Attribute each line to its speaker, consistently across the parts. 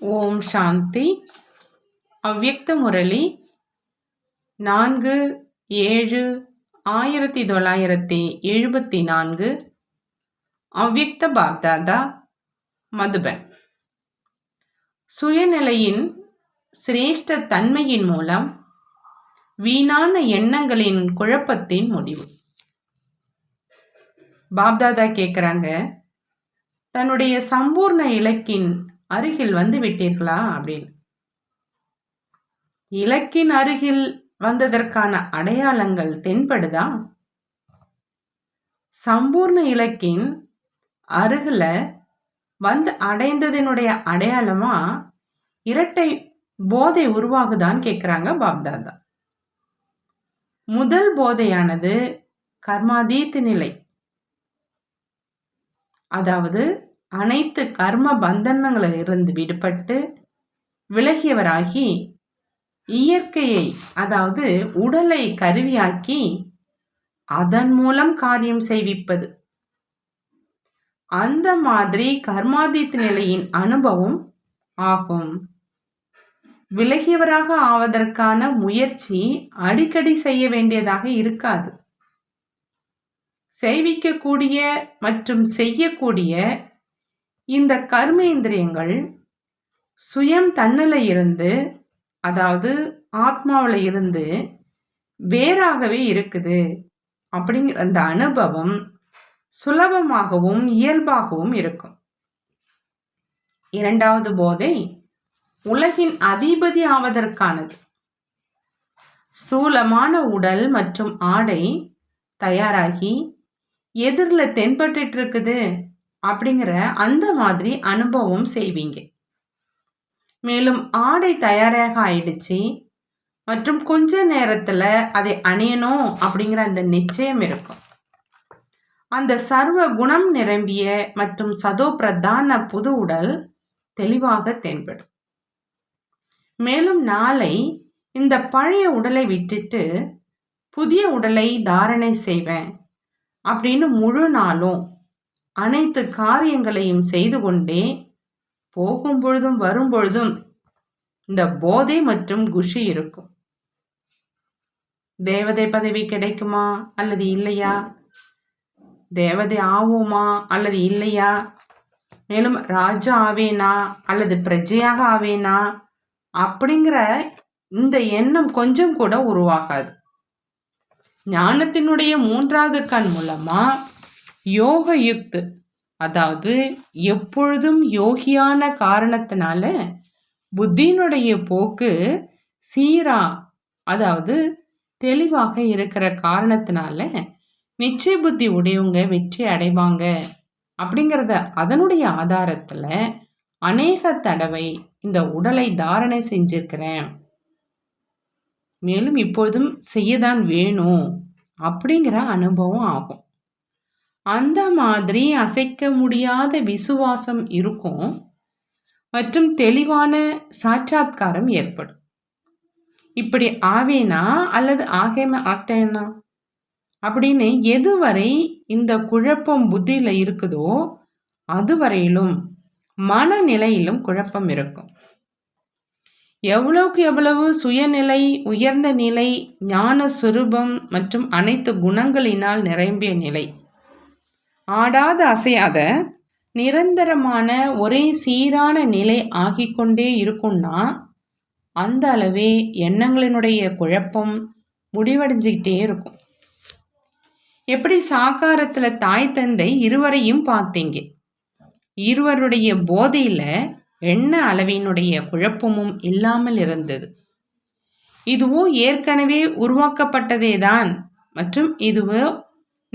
Speaker 1: ஓம் சாந்தி. அவ்யக்த முரளி நான்கு ஏழு ஆயிரத்தி தொள்ளாயிரத்தி எழுபத்தி நான்கு. அவ்யக்த பாப்தாதா மதுபன். சுயநிலையின் சிரேஷ்ட தன்மையின் மூலம் வீணான எண்ணங்களின் குழப்பத்தின் முடிவு. பாப்தாதா கேட்குறாங்க தன்னுடைய சம்பூர்ண இலக்கின் அருகில் வந்து விட்டீர்களா? அப்படின்னு. இலக்கின் அருகில் வந்ததற்கான அடையாளங்கள் தென்படுதா? சம்பூர்ண இலக்கின் அருகில் வந்து அடைந்ததினுடைய அடையாளமா? இரட்டை போதை உருவாகுதான்னு கேட்குறாங்க பாப்தாதா. முதல் போதையானது கர்மாதீத்து நிலை. அதாவது அனைத்து கர்ம பந்தனங்களிலிருந்து விடுபட்டு விலகியவராகி இயற்கையை அதாவது உடலை கருவியாக்கி அதன் மூலம் காரியம் செய்விப்பது. அந்த மாதிரி கர்மாதித்த நிலையின் அனுபவம் ஆகும். விலகியவராக ஆவதற்கான முயற்சி அடிக்கடி செய்ய வேண்டியதாக இருக்காது. செய்விக்கக்கூடிய மற்றும் செய்யக்கூடிய இந்த கர்மேந்திரியங்கள் சுயம் தன்னில் இருந்து அதாவது ஆத்மாவில் இருந்து வேறாகவே இருக்குது. அப்படிங்கிற அந்த அனுபவம் சுலபமாகவும் இயல்பாகவும் இருக்கும். இரண்டாவது போதை உலகின் அதிபதி ஆவதற்கானது. ஸ்தூலமான உடல் மற்றும் ஆடை தயாராகி எதிரில் தென்பட்டு இருக்குது. அப்படிங்கிற அந்த மாதிரி அனுபவம் செய்வீங்க. மேலும் ஆடை தயாராக ஆயிடுச்சு மற்றும் கொஞ்ச நேரத்தில் அதை அணியணும் அப்படிங்கிற அந்த நிச்சயம் இருக்கும். அந்த சர்வ குணம் நிரம்பிய மற்றும் சதோ பிரதான புது உடல் தெளிவாக தென்படும். மேலும் நாளை இந்த பழைய உடலை விட்டுட்டு புதிய உடலை தாரணை செய்வேன் அப்படின்னு முழு நாளும் அனைத்து காரியங்களையும் செய்து கொண்டே போகும் பொழுதும் வரும் பொழுதும் இந்த போதை மற்றும் குஷி இருக்கும். தேவதை பதவி கிடைக்குமா அல்லது இல்லையா? தேவதை ஆவோமா அல்லது இல்லையா? மேலும் ராஜா ஆவேனா அல்லது பிரஜையாக ஆவேனா? அப்படிங்கிற இந்த எண்ணம் கொஞ்சம் கூட உருவாகாது. ஞானத்தினுடைய மூன்றாவது கண் மூலமா யோக யுக்து அதாவது எப்பொழுதும் யோகியான காரணத்தினால புத்தியினுடைய போக்கு சீரா அதாவது தெளிவாக இருக்கிற காரணத்தினால நிச்சய புத்தி உடையவங்க வெற்றி அடைவாங்க. அப்படிங்கிறத அதனுடைய ஆதாரத்தில் அநேக தடவை இந்த உடலை தாரணை செஞ்சிருக்கிறேன். மேலும் இப்பொழுதும் செய்யதான் வேணும் அப்படிங்கிற அனுபவம் ஆகும். அந்த மாதிரி அசைக்க முடியாத விசுவாசம் இருக்கும் மற்றும் தெளிவான சாட்சாத்காரம் ஏற்படும். இப்படி ஆவேனா அல்லது ஆகேம ஆட்டேனா? அப்படின்னு எதுவரை இந்த குழப்பம் புத்தியில் இருக்குதோ அதுவரையிலும் மனநிலையிலும் குழப்பம் இருக்கும். எவ்வளவுக்கு எவ்வளவு சுயநிலை உயர்ந்த நிலை ஞான சுரூபம் மற்றும் அனைத்து குணங்களினால் நிரம்பிய நிலை ஆடாத அசையாத நிரந்தரமான ஒரே சீரான நிலை ஆகிக்கொண்டே இருக்கும்னா அந்த அளவே எண்ணங்களினுடைய குழப்பம் முடிவடைஞ்சிக்கிட்டே இருக்கும். எப்படி சாக்காரத்தில் தாய் தந்தை இருவரையும் பார்த்தீங்க? இருவருடைய போதையில் எண்ண அளவினுடைய குழப்பமும் இல்லாமல் இருந்தது. இதுவோ ஏற்கனவே உருவாக்கப்பட்டதே தான் மற்றும் இதுவோ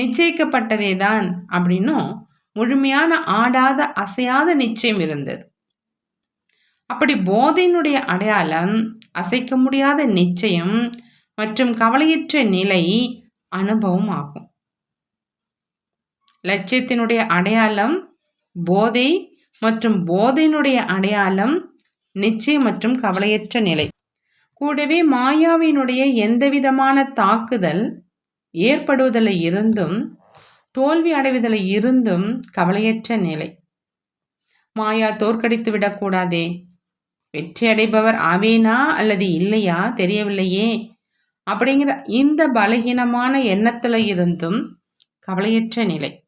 Speaker 1: நிச்சயிக்கப்பட்டதே தான் அப்படின்னும் முழுமையான ஆடாத அசையாத நிச்சயம் இருந்தது. அப்படி போதையினுடைய அடையாளம் அசைக்க முடியாத நிச்சயம் மற்றும் கவலையற்ற நிலை அனுபவம் ஆகும். லட்சியத்தினுடைய அடையாளம் போதை மற்றும் போதையினுடைய அடையாளம் நிச்சயம் மற்றும் கவலையற்ற நிலை. கூடவே மாயாவினுடைய எந்தவிதமான தாக்குதல் ஏற்படுவதில் இருந்தும் தோல்வி அடைவதில் இருந்தும் கவலையற்ற நிலை. மாயா தோற்கடித்து விடக்கூடாதே. வெற்றி அடைபவர் ஆவேனா அல்லது இல்லையா தெரியவில்லையே. அப்படிங்கிற இந்த பலகீனமான எண்ணத்தில் இருந்தும் கவலையற்ற நிலை.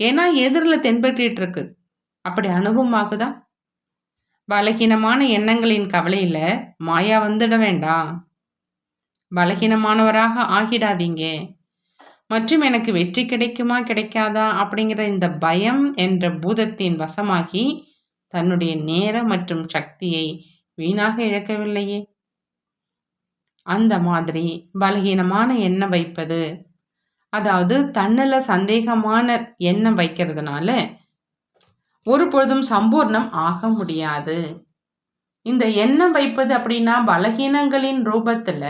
Speaker 1: ஏன்னா எதிரில் தென்பற்றிட்டு இருக்கு அப்படி அனுபவம் ஆகுதா பலகீனமான எண்ணங்களின் கவலையில் மாயா வந்துட வேண்டாம். பலகீனமானவராக ஆகிடாதீங்க. மற்றும் எனக்கு வெற்றி கிடைக்குமா கிடைக்காதா அப்படிங்கிற இந்த பயம் என்ற பூதத்தின் வசமாகி தன்னுடைய நேரம் மற்றும் சக்தியை வீணாக இழக்கவில்லையே. அந்த மாதிரி பலகீனமான எண்ணம் வைப்பது அதாவது தன்னில் சந்தேகமான எண்ணம் வைக்கிறதுனால ஒரு பொழுதும் சம்பூர்ணம் ஆக முடியாது. இந்த எண்ணம் வைப்பது அப்படின்னா பலகீனங்களின் ரூபத்தில்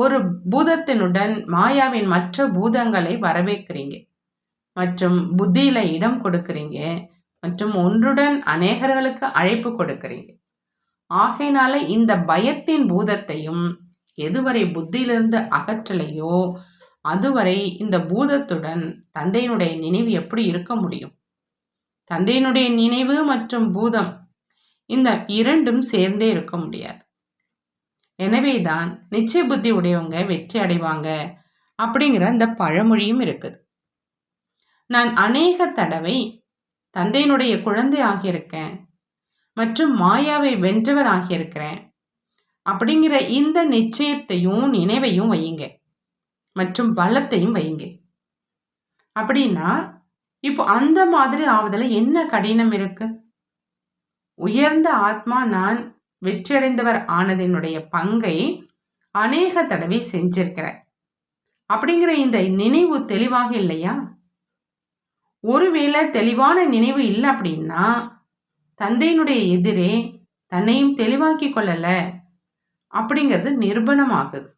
Speaker 1: ஒரு பூதத்தினுடன் மாயாவின் மற்ற பூதங்களை வரவேற்கிறீங்க. மற்றும் புத்தியில இடம் கொடுக்குறீங்க. மற்றும் ஒன்றுடன் அநேகர்களுக்கு அழைப்பு கொடுக்குறீங்க. ஆகையினால இந்த பயத்தின் பூதத்தையும் எதுவரை புத்தியிலிருந்து அகற்றலையோ அதுவரை இந்த பூதத்துடன் தந்தையினுடைய நினைவு எப்படி இருக்க முடியும்? தந்தையினுடைய நினைவு மற்றும் பூதம் இந்த இரண்டும் சேர்ந்தே இருக்க முடியாது. எனவேதான் நிச்சய புத்தி உடையவங்க வெற்றி அடைவாங்க அப்படிங்கிற அந்த பழமொழியும் இருக்குது. நான் அநேக தடவை தந்தையினுடைய குழந்தை ஆகியிருக்கேன் மற்றும் மாயாவை வென்றவர் ஆகியிருக்கிறேன் அப்படிங்கிற இந்த நிச்சயத்தையும் நினைவையும் வையுங்க மற்றும் பலத்தையும் வையுங்க. அப்படின்னா இப்போ அந்த மாதிரி ஆவதில் என்ன கடினம் இருக்கு? உயர்ந்த ஆத்மா நான் வெற்றியடைந்தவர் ஆனதினுடைய பங்கை அநேக தடவை செஞ்சிருக்கிறேன் அப்படிங்கிற இந்த நினைவு தெளிவாக இல்லையா? ஒருவேளை தெளிவான நினைவு இல்லை அப்படின்னா தந்தையினுடைய எதிரே தன்னையும் தெளிவாக்கி கொள்ளல அப்படிங்கிறது நிரூபணமாகுது.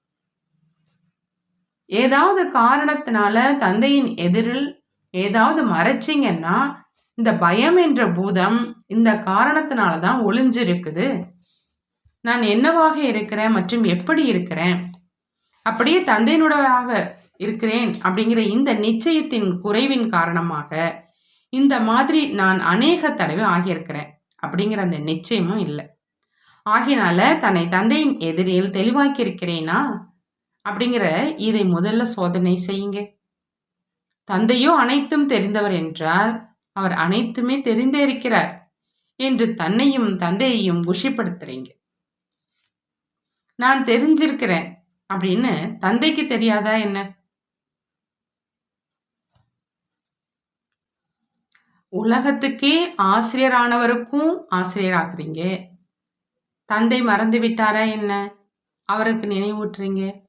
Speaker 1: ஏதாவது காரணத்தினால தந்தையின் எதிரில் ஏதாவது மறைச்சிங்கன்னா இந்த பயம் என்ற பூதம் இந்த காரணத்தினால தான் ஒளிஞ்சிருக்குது. நான் என்னவாக இருக்கிறேன் மற்றும் எப்படி இருக்கிறேன்? அப்படியே தந்தையினுடனாக இருக்கிறேன் அப்படிங்கிற இந்த நிச்சயத்தின் குறைவின் காரணமாக இந்த மாதிரி நான் அநேக தடவை ஆகியிருக்கிறேன் அப்படிங்கிற அந்த நிச்சயமும் இல்லை. ஆகினால தன்னை தந்தையின் எதிரில் தெளிவாக்கி இருக்கிறேனா அப்படிங்கிற இதை முதல்ல சோதனை செய்யுங்க. தந்தையோ அனைத்தும் தெரிந்தவர் என்றால் அவர் அனைத்துமே தெரிந்தே இருக்கிறார் என்று தன்னையும் தந்தையையும் குஷிப்படுத்துறீங்க நான் தெரிஞ்சிருக்கிறேன். அப்படின்னு தந்தைக்கு தெரியாதா என்ன? உலகத்துக்கே ஆசிரியரானவருக்கும் ஆசிரியராக்குறீங்க. தந்தை மறந்து விட்டாரா என்ன? அவருக்கு நினைவூட்டுறீங்க.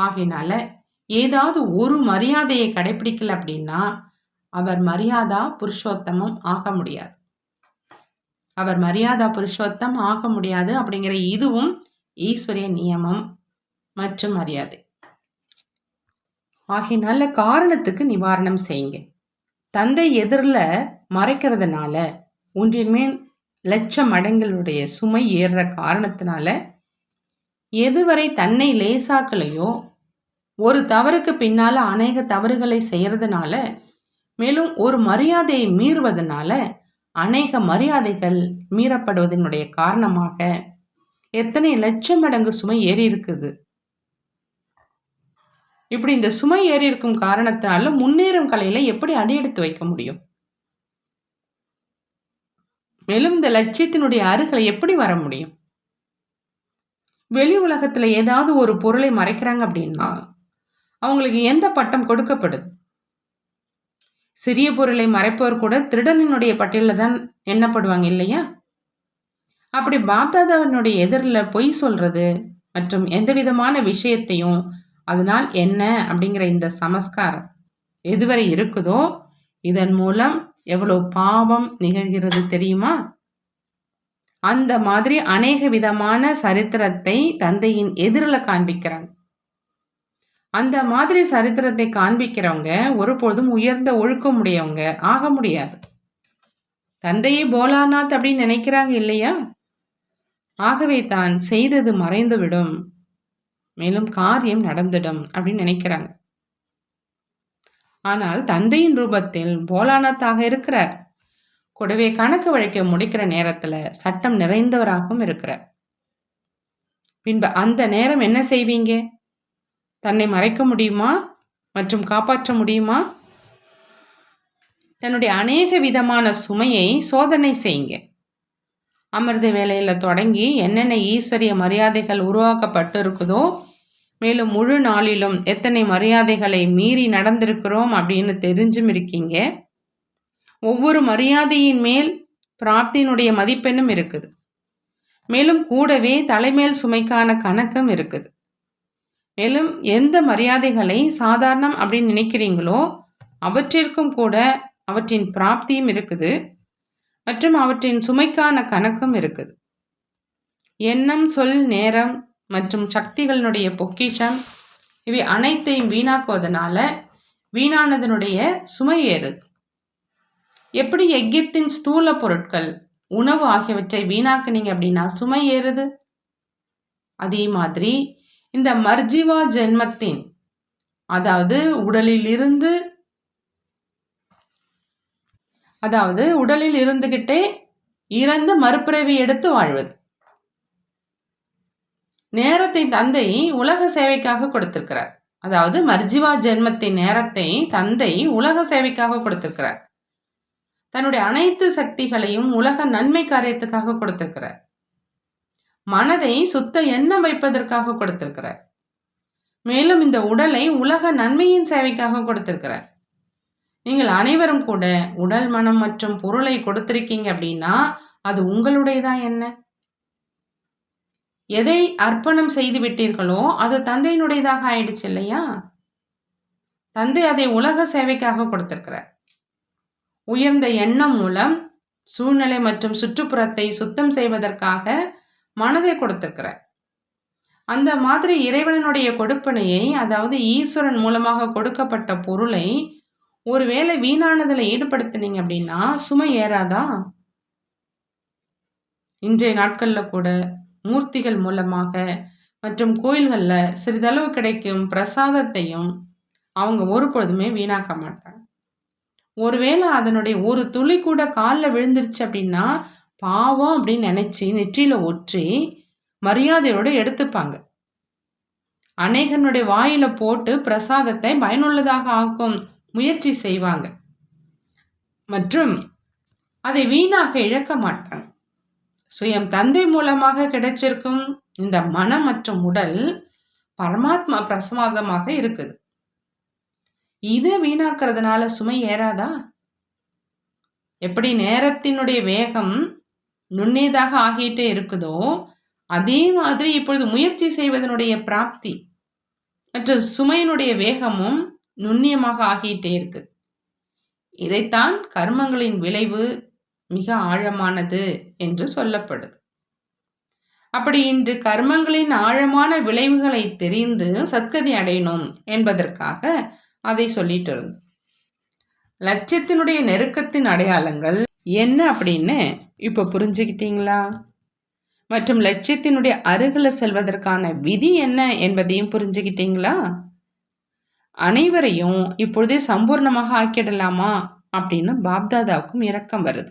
Speaker 1: ஆகையினால ஏதாவது ஒரு மரியாதையை கடைபிடிக்கல அப்படின்னா அவர் மரியாதா புருஷோத்தமம் ஆக முடியாது. அவர் மரியாதா புருஷோத்தம் ஆக முடியாது அப்படிங்கிற இதுவும் ஈஸ்வரிய நியமம் மற்றும் மரியாதை. ஆகிய நல்ல காரணத்துக்கு நிவாரணம் செய்யுங்க. தந்தை எதிரில் மறைக்கிறதுனால ஒன்றின் மேல் லட்ச மடங்களுடைய சுமை ஏறுற காரணத்தினால எதுவரை தன்னை லேசாக்கலையோ ஒரு தவறுக்கு பின்னால் அநேக தவறுகளை செய்கிறதுனால மேலும் ஒரு மரியாதையை மீறுவதனால அநேக மரியாதைகள் மீறப்படுவதனுடைய காரணமாக எத்தனை லட்சம் மடங்கு சுமை ஏறி இருக்குது? இப்படி இந்த சுமை ஏறி இருக்கும் காரணத்தினால முன்னேறும் கலையில எப்படி அடியெடுத்து வைக்க முடியும்? மேலும் இந்த லட்சியத்தினுடைய அருகலை எப்படி வர முடியும்? வெளி உலகத்துல ஏதாவது ஒரு பொருளை மறைக்கிறாங்க அப்படின்னா அவங்களுக்கு எந்த பட்டம் கொடுக்கப்படுது? சிறிய பொருளை மறைப்பவர் கூட திருடனினுடைய பட்டியலில் தான் எண்ணப்படுவாங்க இல்லையா? அப்படி பாப்தாதாவினுடைய எதிரில் பொய் சொல்கிறது மற்றும் எந்த விதமான விஷயத்தையும் அதனால் என்ன அப்படிங்கிற இந்த சமஸ்காரம் எதுவரை இருக்குதோ இதன் மூலம் எவ்வளோ பாவம் நிகழ்கிறது தெரியுமா? அந்த மாதிரி அநேக விதமான சரித்திரத்தை தந்தையின் எதிரில் காண்பிக்கிறாங்க. அந்த மாதிரி சரித்திரத்தை காண்பிக்கிறவங்க ஒருபொழுதும் உயர்ந்த ஒழுக்கம் உடையவங்க ஆக முடியாது. தந்தையே போலாநாத் அப்படின்னு நினைக்கிறாங்க இல்லையா? ஆகவே தான் செய்தது மறைந்துவிடும். மேலும் காரியம் நடந்துடும் அப்படின்னு நினைக்கிறாங்க. ஆனால் தந்தையின் ரூபத்தில் போலானத்தாக இருக்கிறார். கூடவே கணக்கு வழக்கை முடிக்கிற நேரத்தில் சட்டம் நிறைந்தவராகவும் இருக்கிறார். பின்பு அந்த நேரம் என்ன செய்வீங்க? தன்னை மறைக்க முடியுமா? மற்றும் காப்பாற்ற முடியுமா? தன்னுடைய அநேக விதமான சுமையை சோதனை செய்யுங்க. அமிர்த வேலையில் தொடங்கி என்னென்ன ஈஸ்வரிய மரியாதைகள் உருவாக்கப்பட்டு இருக்குதோ மேலும் முழு நாளிலும் எத்தனை மரியாதைகளை மீறி நடந்திருக்கிறோம் அப்படின்னு தெரிஞ்சும் இருக்கீங்க. ஒவ்வொரு மரியாதையின் மேல் பிராப்தியினுடைய மதிப்பெண்ணும் இருக்குது. மேலும் கூடவே தலைமேல் சுமைக்கான கணக்கும் இருக்குது. மேலும் எந்த மரியாதைகளை சாதாரணம் அப்படின்னு நினைக்கிறீங்களோ அவற்றிற்கும் கூட அவற்றின் பிராப்தியும் இருக்குது. மற்றும் அவற்றின் சுமைக்கான கணக்கும் இருக்குது. எண்ணம் சொல் நேரம் மற்றும் சக்திகளினுடைய பொக்கிஷம் இவை அனைத்தையும் வீணாக்குவதனால வீணானதனுடைய சுமை ஏறுது எப்படி எக்கியத்தின் ஸ்தூல பொருட்கள் உணவு ஆகியவற்றை வீணாக்குனீங்க அப்படின்னா சுமை ஏறுது. அதே மாதிரி இந்த மர்ஜிவா ஜென்மத்தின் அதாவது உடலில் இருந்து அதாவது உடலில் இருந்துகிட்டே இறந்து மறுபிறவி எடுத்து வாழ்வது. நேரத்தை தந்தை உலக சேவைக்காக கொடுத்திருக்கிறார். அதாவது மர்ஜிவா ஜென்மத்தின் நேரத்தை தந்தை உலக சேவைக்காக கொடுத்திருக்கிறார். தன்னுடைய அனைத்து சக்திகளையும் உலக நன்மை காரியத்துக்காக கொடுத்திருக்கிறார். மனதை சுத்த எண்ணம் வைப்பதற்காக கொடுத்திருக்கிறார். மேலும் இந்த உடலை உலக நன்மையின் சேவைக்காக கொடுத்திருக்கிறார். நீங்கள் அனைவரும் கூட உடல் மனம் மற்றும் பொருளை கொடுத்திருக்கீங்க அப்படின்னா அது உங்களுடையதா என்ன? எதை அர்ப்பணம் செய்து விட்டீர்களோ அது தந்தையினுடையதாக ஆயிடுச்சு இல்லையா? தந்தை அதை உலக சேவைக்காக கொடுத்திருக்கிறார். உயர்ந்த எண்ணம் மூலம் சூழ்நிலை மற்றும் சுற்றுப்புறத்தை சுத்தம் செய்வதற்காக மனதை கொடுத்திருக்கிறார். அந்த மாதிரி இறைவனுடைய கொடுப்பனையை அதாவது ஈஸ்வரன் மூலமாக கொடுக்கப்பட்ட பொருளை ஒருவேளை வீணானதில் ஈடுபடுத்தினீங்க அப்படின்னா சுமை ஏறாதா? இன்றைய நாட்களில் கூட மூர்த்திகள் மூலமாக மற்றும் கோயில்களில் சிறிதளவு கிடைக்கும் பிரசாதத்தையும் அவங்க ஒரு பொழுதுமே வீணாக்க மாட்டாங்க. ஒருவேளை அதனுடைய ஒரு துளி கூட காலில் விழுந்துருச்சு அப்படின்னா பாவம் அப்படின்னு நினச்சி நெற்றியில் ஒற்றி மரியாதையோடு எடுத்துப்பாங்க. அநேகனுடைய வாயில போட்டு பிரசாதத்தை பயனுள்ளதாக ஆக்கும் முயற்சி செய்வாங்க. மற்றும் அதை வீணாக இழக்க மாட்டாங்க. சுயம் தந்தை மூலமாக கிடைச்சிருக்கும் இந்த மனம் மற்றும் உடல் பரமாத்மா பிரசமாதமாக இருக்குது. இதை வீணாக்குறதுனால சுமை ஏறாதா? எப்படி நேரத்தினுடைய வேகம் நுண்ணியதாக ஆகிட்டே இருக்குதோ அதே மாதிரி இப்பொழுது முயற்சி செய்வதனுடைய பிராப்தி மற்றும் சுமையினுடைய வேகமும் நுண்ணியமாக ஆகிட்டே இருக்கு. இதைத்தான் கர்மங்களின் விளைவு மிக ஆழமானது என்று சொல்லப்படுது. அப்படி இன்று கர்மங்களின் ஆழமான விளைவுகளை தெரிந்து சத்கதி அடையணும் என்பதற்காக அதை சொல்லிட்டு இருந்தோம். லட்சியத்தினுடைய நெருக்கத்தின் அடையாளங்கள் என்ன அப்படின்னு இப்போ புரிஞ்சுக்கிட்டீங்களா? மற்றும் லட்சியத்தினுடைய அருகில் செல்வதற்கான விதி என்ன என்பதையும் புரிஞ்சுக்கிட்டீங்களா? அனைவரையும் இப்பொழுதே சம்பூர்ணமாக ஆக்கிடலாமா? அப்படின்னு பாப்தாதாவுக்கும் இரக்கம் வருது.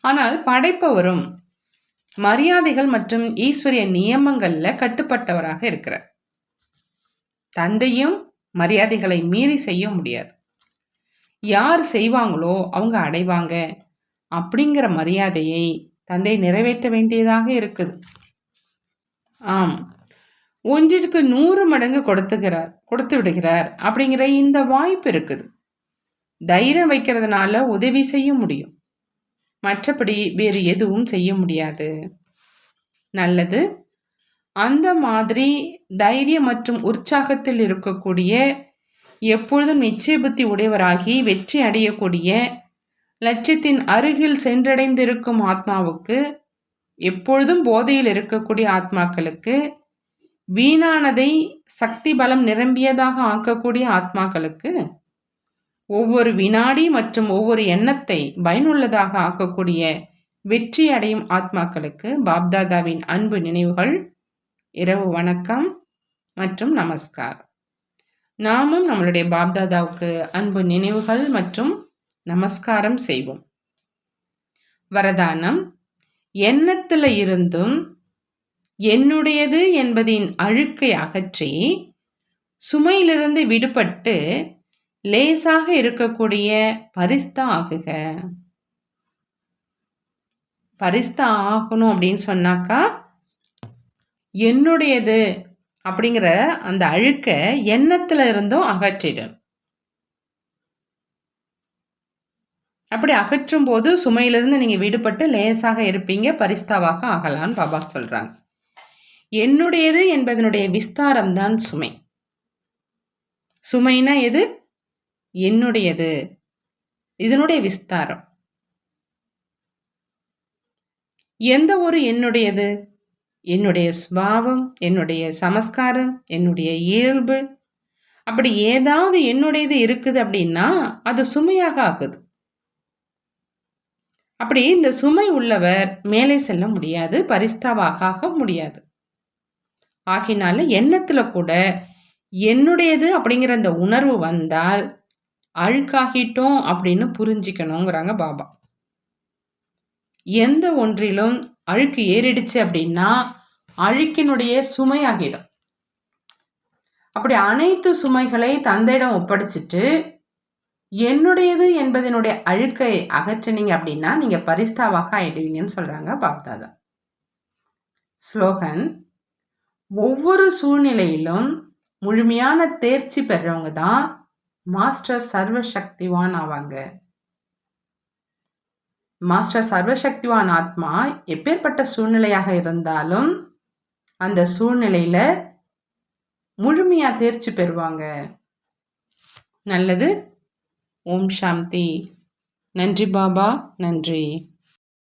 Speaker 1: ஆனால் படைப்பவரும் மரியாதைகள் மற்றும் ஈஸ்வரிய நியமங்களில் கட்டுப்பட்டவராக இருக்கிறார். தந்தையும் மரியாதைகளை மீறி செய்ய முடியாது. யார் செய்வாங்களோ அவங்க அடைவாங்க. அப்படிங்கிற மரியாதையை தந்தை நிறைவேற்ற வேண்டியதாக இருக்குது. ஆம். ஒன்றிற்கு நூறு மடங்கு கொடுத்துக்கிறார் கொடுத்து விடுகிறார். அப்படிங்கிற இந்த வாய்ப்பு இருக்குது. தைரியம் வைக்கிறதுனால உதவி செய்ய முடியும். மற்றபடி வேறு எதுவும் செய்ய முடியாது. நல்லது. அந்த மாதிரி தைரியம் மற்றும் உற்சாகத்தில் இருக்கக்கூடிய எப்பொழுதும் நிச்சய புத்தி உடையவராகி வெற்றி அடையக்கூடிய லட்சியத்தின் அருகில் சென்றடைந்திருக்கும் ஆத்மாவுக்கு எப்பொழுதும் போதையில் இருக்கக்கூடிய ஆத்மாக்களுக்கு வீணானதை சக்தி பலம் நிரம்பியதாக ஆக்கக்கூடிய ஆத்மாக்களுக்கு ஒவ்வொரு வினாடி மற்றும் ஒவ்வொரு எண்ணத்தை பயனுள்ளதாக ஆக்கக்கூடிய வெற்றி அடையும் ஆத்மாக்களுக்கு பாப்தாதாவின் அன்பு நினைவுகள் இரவு வணக்கம் மற்றும் நமஸ்கார். நாமும் நம்மளுடைய பாப்தாதாவுக்கு அன்பு நினைவுகள் மற்றும் நமஸ்காரம் செய்வோம். வரதானம் எண்ணத்தில் இருந்தும் என்னுடையது என்பதின் அழுக்கை அகற்றி சுமையிலிருந்து விடுபட்டு லேசாக இருக்கக்கூடிய பரிஸ்தா ஆகுக. பரிஸ்தா ஆகணும் அப்படின்னு சொன்னாக்கா என்னுடையது அப்படிங்கிற அந்த அழுக்க எண்ணத்துல இருந்தும் அகற்றிடும். அப்படி அகற்றும் போது சுமையிலிருந்து நீங்கள் விடுபட்டு லேசாக இருப்பீங்க பரிஸ்தாவாக ஆகலான்னு பாபா சொல்கிறாங்க என்னுடையது என்பதனுடைய விஸ்தாரம் தான் சுமை. சுமைனா எது? என்னுடையது. இதனுடைய விஸ்தாரம். எந்த ஒரு என்னுடையது? என்னுடைய சுபாவம் என்னுடைய சமஸ்காரம் என்னுடைய இயல்பு. அப்படி ஏதாவது என்னுடையது இருக்குது அப்படின்னா அது சுமையாக ஆகுது. அப்படி இந்த சுமை உள்ளவர் மேலே செல்ல முடியாது பரிஸ்தாவாக ஆக முடியாது. ஆகினால எண்ணத்தில் கூட என்னுடையது அப்படிங்கிற அந்த உணர்வு வந்தால் அழுக்காகிட்டோம் அப்படின்னு புரிஞ்சிக்கணுங்கிறாங்க பாபா. எந்த ஒன்றிலும் அழுக்கு ஏறிடுச்சு அப்படின்னா அழுக்கினுடைய சுமையாகிடும். அப்படி அனைத்து சுமைகளை தந்தையிடம் ஒப்படைச்சிட்டு என்னுடையது என்பதனுடைய அழுக்கை அகற்றினீங்க அப்படின்னா நீங்கள் பரிஸ்தாவாக ஆயிடுவீங்கன்னு சொல்கிறாங்க பாப்தாதா. ஸ்லோகன் ஒவ்வொரு சூழ்நிலையிலும் முழுமையான தேர்ச்சி பெறவங்க தான் மாஸ்டர் சர்வசக்திவான் ஆவாங்க. மாஸ்டர் சர்வசக்திவான் ஆத்மா எப்பேற்பட்ட சூழ்நிலையாக இருந்தாலும் அந்த சூழ்நிலையில் முழுமையாக தேர்ச்சி பெறுவாங்க. நல்லது. ஓம் சாந்தி. நன்றி பாபா. நன்றி.